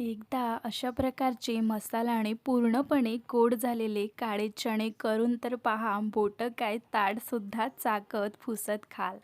एकदा अशा प्रकारचे मसाल्याने पूर्णपणे गोड झालेले काळे चणे करून तर पहा बोटं काय ताडसुद्धा चाकत फुसत खाल.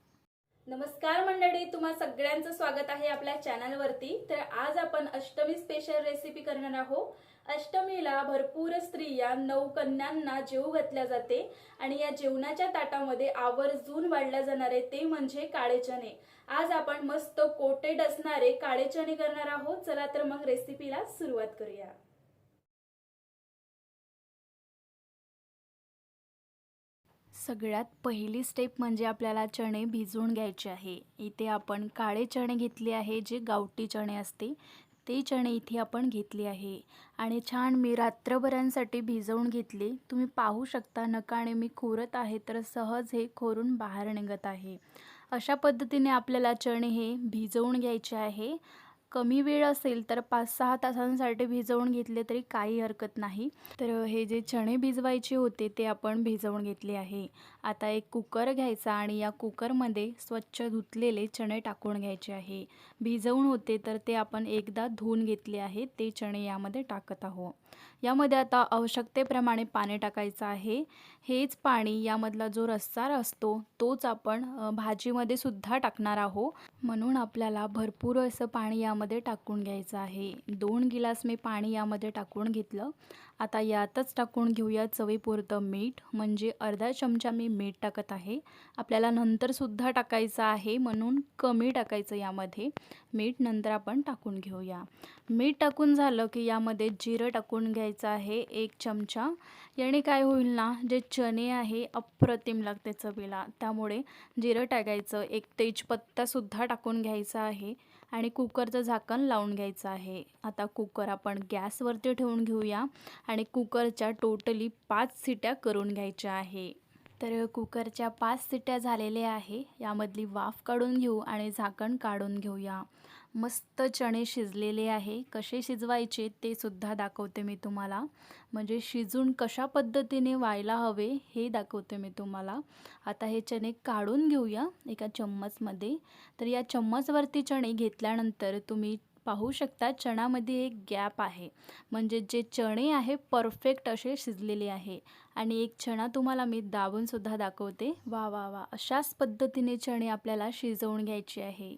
नमस्कार मंडळी तुम्हा सगळ्यांचं स्वागत आहे आपल्या चॅनलवरती. तर आज आपण अष्टमी स्पेशल रेसिपी करणार आहोत. अष्टमीला भरपूर स्त्रिया नऊ कन्यांना जेव घातल्या जाते आणि या जेवणाच्या ताटामध्ये आवर्जून वाढल्या जाणारे ते म्हणजे काळे चणे. आज आपण मस्त कोटेड असणारे काळे चणे करणार आहोत. चला तर मग रेसिपीला सुरुवात करूया. सगळ्यात पहिली स्टेप म्हणजे आपल्याला चणे भिजवून घ्यायचे आहे. इथे आपण काळे चणे घेतले आहे जे गावठी चणे असते ते चणे इथे आपण घेतले आहे. आणि छान मी रात्रभरांसाठी भिजवून घेतले. तुम्ही पाहू शकता नकाने मी खोरत आहे तर सहज हे खोरून बाहेर निघत आहे. अशा पद्धतीने आपल्याला चणे हे भिजवून घ्यायचे आहे. कमी वेळ असेल तर पाच सहा तासांसाठी भिजवून घेतले तरी काही हरकत नाही. तर हे जे चणे भिजवायचे होते ते आपण भिजवून घेतले आहे. आता एक कुकर घ्यायचा आणि या कुकरमध्ये स्वच्छ धुतलेले चणे टाकून घ्यायचे आहे. भिजवून होते तर ते आपण एकदा धुवून घेतले आहे. ते चणे यामध्ये टाकत आहोत. यामध्ये आता आवश्यकतेप्रमाणे पाणी टाकायचं आहे. हेच पाणी यामधला जो रस्सा असतो तोच आपण भाजीमध्ये सुद्धा टाकणार आहोत. म्हणून आपल्याला भरपूर असं पाणी यामध्ये टाकून घ्यायचं आहे. दोन गिलास मी पाणी यामध्ये टाकून घेतलं. आता यातच टाकून घेऊया चवीपुरतं मीठ. म्हणजे अर्धा चमचा मी मीठ टाकत आहे. आपल्याला नंतरसुद्धा टाकायचं आहे म्हणून कमी टाकायचं यामध्ये. मीठ नंतर आपण टाकून घेऊया. मीठ टाकून झालं की यामध्ये जिरं टाकून घ्यायचं आहे एक चमचा. याने काय होईल ना जे चणे आहे अप्रतिम लागते चवीला. त्यामुळे जिरं टाकायचं एक तेजपत्तासुद्धा टाकून घ्यायचा आहे आणि कुकरचं झाकण लावून घ्यायचं आहे. आता कुकर आपण गॅसवरती ठेवून घेऊया आणि कुकरच्या टोटली पाच सिट्या करून घ्यायच्या आहे. तर कुकरच्या पाच सिट्या झालेल्या आहे. यामधली वाफ काढून घेऊ आणि झाकण काढून घेऊया. मस्त चणे शिजलेले आहे. कसे शिजवायचे ते सुद्धा दाखवते मी तुम्हाला. म्हणजे शिजून कशा पद्धतीने व्हायला हवे हे दाखवते मी तुम्हाला. आता हे चणे काढून घेऊया एका चम्मचमध्ये. तर या चम्मचवरती चणे घेतल्यानंतर तुम्ही पाहू शकता चणामध्ये एक गॅप आहे. म्हणजे जे चणे आहे परफेक्ट असे शिजलेले आहे. आणि एक चणा तुम्हाला मी दाबूनसुद्धा दाखवते. वा वा वा. अशाच पद्धतीने चणे आपल्याला शिजवून घ्यायचे आहे.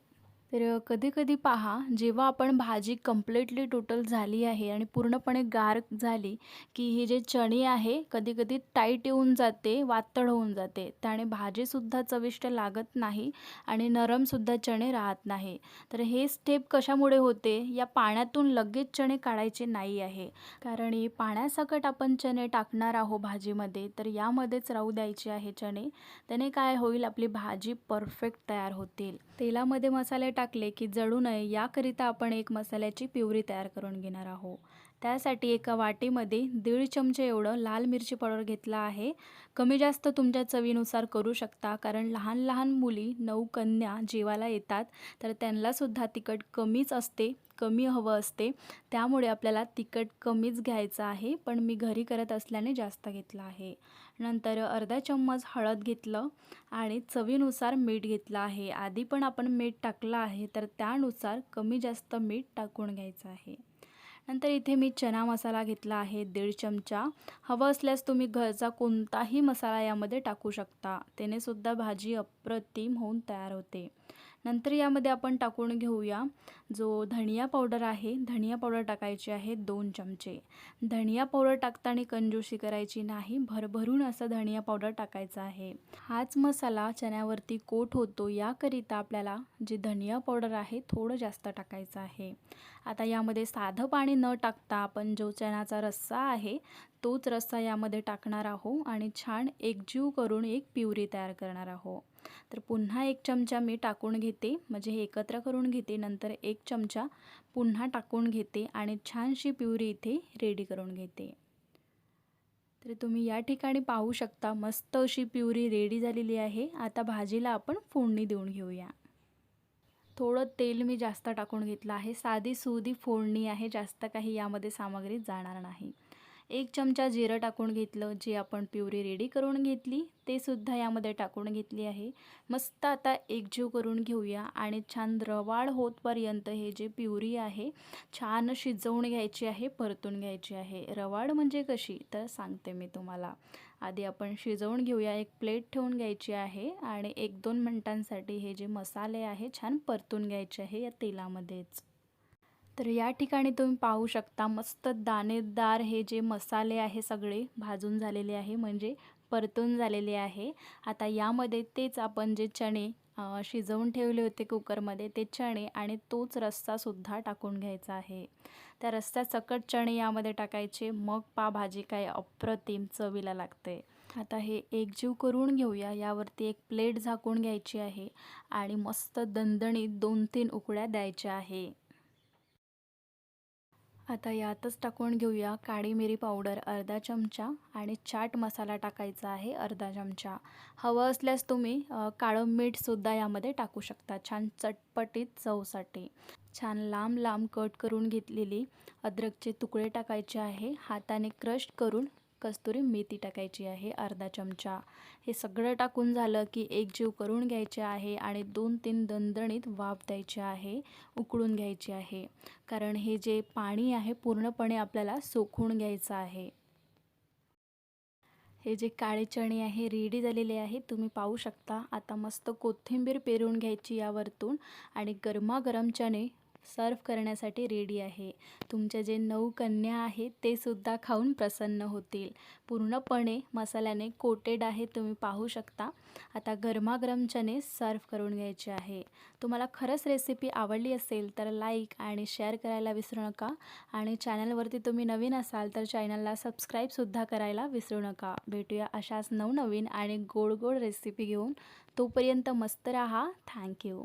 तर कधी कधी पहा जेव्हा आपण भाजी कम्प्लिटली टोटल झाली आहे आणि पूर्णपणे गार झाली की हे जे चणे आहे कधी कधी टाईट येऊन जाते वातड होऊन जाते. त्याने भाजीसुद्धा चविष्ट लागत नाही आणि नरमसुद्धा चणे राहत नाही. तर हे स्टेप कशामुळे होते? या पाण्यातून लगेच चणे काढायचे नाही आहे. कारण पाण्यासकट आपण चणे टाकणार आहोत भाजीमध्ये तर यामध्येच राहू द्यायचे आहे चणे. त्याने काय होईल? आपली भाजी परफेक्ट तयार होतील. तेलामध्ये मसाले टाकले की जळू नये याकरिता आपण एक मसाल्याची प्युरी तयार करून घेणार आहोत. त्यासाठी एका वाटीमध्ये दीड चमचे एवढं लाल मिरची पावडर घेतला आहे. कमी जास्त तुमच्या चवीनुसार करू शकता कारण लहान लहान मुली नऊ कन्या जेवायला येतात तर त्यांनासुद्धा तिखट कमीच असते कमी हवं असते. त्यामुळे आपल्याला तिखट कमीच घ्यायचं आहे पण मी घरी करत असल्याने जास्त घेतलं आहे. नंतर अर्धा चम्मच हळद घेतलं आणि चवीनुसार मीठ घेतलं आहे. आधी पण आपण मीठ टाकलं आहे तर त्यानुसार कमी जास्त मीठ टाकून घ्यायचं आहे. नंतर इथे मी चना मसाला घेतला आहे दीड चमचा. हवं असल्यास तुम्ही घरचा कोणताही मसाला यामध्ये टाकू शकता. त्यानेसुद्धा भाजी अप्रतिम होऊन तयार होते. नंतर यामध्ये आपण टाकून घेऊया जो धनिया पावडर आहे. धनिया पावडर टाकायची आहे दोन चमचे. धनिया पावडर टाकताना कंजूशी करायची नाही. भरभरून असं धनिया पावडर टाकायचं आहे. हाच मसाला चण्यावरती कोट होतो याकरिता आपल्याला जे धनिया पावडर आहे थोडं जास्त टाकायचं आहे. आता यामध्ये साधं पाणी न टाकता आपण जो चण्याचा रस्सा आहे तोच रस्सा यामध्ये टाकणार आहो आणि छान एकजीव करून एक प्युरी तयार करणार आहो तर पुन्हा एक चमचा मी टाकून घेते म्हणजे हे एकत्र करून घेते नंतर एक चमचा पुन्हा टाकून घेते आणि छानशी प्युरी इथे रेडी करून घेते. तर तुम्ही या ठिकाणी पाहू शकता मस्त अशी प्युरी रेडी झालेली आहे. आता भाजीला आपण फोडणी देऊन घेऊया. थोडं तेल मी जास्त टाकून घेतलं आहे. साधी सुधी फोडणी आहे जास्त काही यामध्ये सामग्री जाणार नाही. एक चमचा जिरं टाकून घेतलं जे आपण प्युरी रेडी करून घेतली ते सुद्धा यामध्ये टाकून घेतली आहे. मस्त आता एकजीव करून घेऊया आणि छान रवाळ होतपर्यंत हे जे प्युरी आहे छान शिजवून घ्यायची आहे परतून घ्यायची आहे. रवाळ म्हणजे कशी? तर सांगते मी तुम्हाला. आधी आपण शिजवून घेऊया एक प्लेट ठेवून घ्यायची आहे आणि एक दोन मिनटांसाठी हे जे मसाले आहे छान परतून घ्यायचे आहे या तेलामध्येच. तर या ठिकाणी तुम्ही पाहू शकता मस्त दाणेदार हे जे मसाले आहे सगळे भाजून झालेले आहे म्हणजे परतून झालेले आहे. आता यामध्ये तेच आपण जे चणे शिजवून ठेवले होते कुकरमध्ये ते चणे आणि तोच रस्सासुद्धा टाकून घ्यायचा आहे. त्या रस्स्यासकट चणे यामध्ये टाकायचे मग पावभाजी काय अप्रतिम चवीला लागते. आता हे एकजीव करून घेऊया यावरती एक प्लेट झाकून घ्यायची आहे आणि मस्त दणदणीत दोन तीन उकड्या द्यायच्या आहे. आता यातच टाकून घेऊया काळी मिरी पावडर अर्धा चमचा आणि चाट मसाला टाकायचा आहे अर्धा चमचा. हवं असल्यास तुम्ही काळं मीठसुद्धा यामध्ये टाकू शकता. छान चटपटीत चवसाठी. छान लांब लांब कट करून घेतलेली अद्रकचे तुकडे टाकायचे आहे. हाताने क्रश करून कस्तुरी मेथी टाकायची आहे अर्धा चमचा. हे सगळं टाकून झालं की एक जीव करून घ्यायचे आहे आणि दोन तीन दणदणीत वाफ द्यायची आहे उकळून घ्यायची आहे. कारण हे जे पाणी आहे पूर्णपणे आपल्याला सोखून घ्यायचं आहे. हे जे काळे चणे आहे रेडी झालेले आहे तुम्ही पाहू शकता. आता मस्त कोथिंबीर पेरून घ्यायची यावरतून आणि गरमागरम चणे सर्व करण्यासाठी रेडी आहे. तुमचे जे नऊ कन्या आहेत ते सुद्धा खाऊन प्रसन्न होतील. पूर्णपणे मसाल्याने कोटेड आहे तुम्ही पाहू शकता. आता गरमागरम चणे सर्व करून घ्यायचे आहे. तुम्हाला खरंच रेसिपी आवडली असेल तर लाईक आणि शेअर करायला विसरू नका. आणि चॅनलवरती तुम्ही नवीन असाल तर चॅनलला सबस्क्राईबसुद्धा करायला विसरू नका. भेटूया अशाच नवनवीन आणि गोड गोड रेसिपी घेऊन. तोपर्यंत मस्त राहा. थँक्यू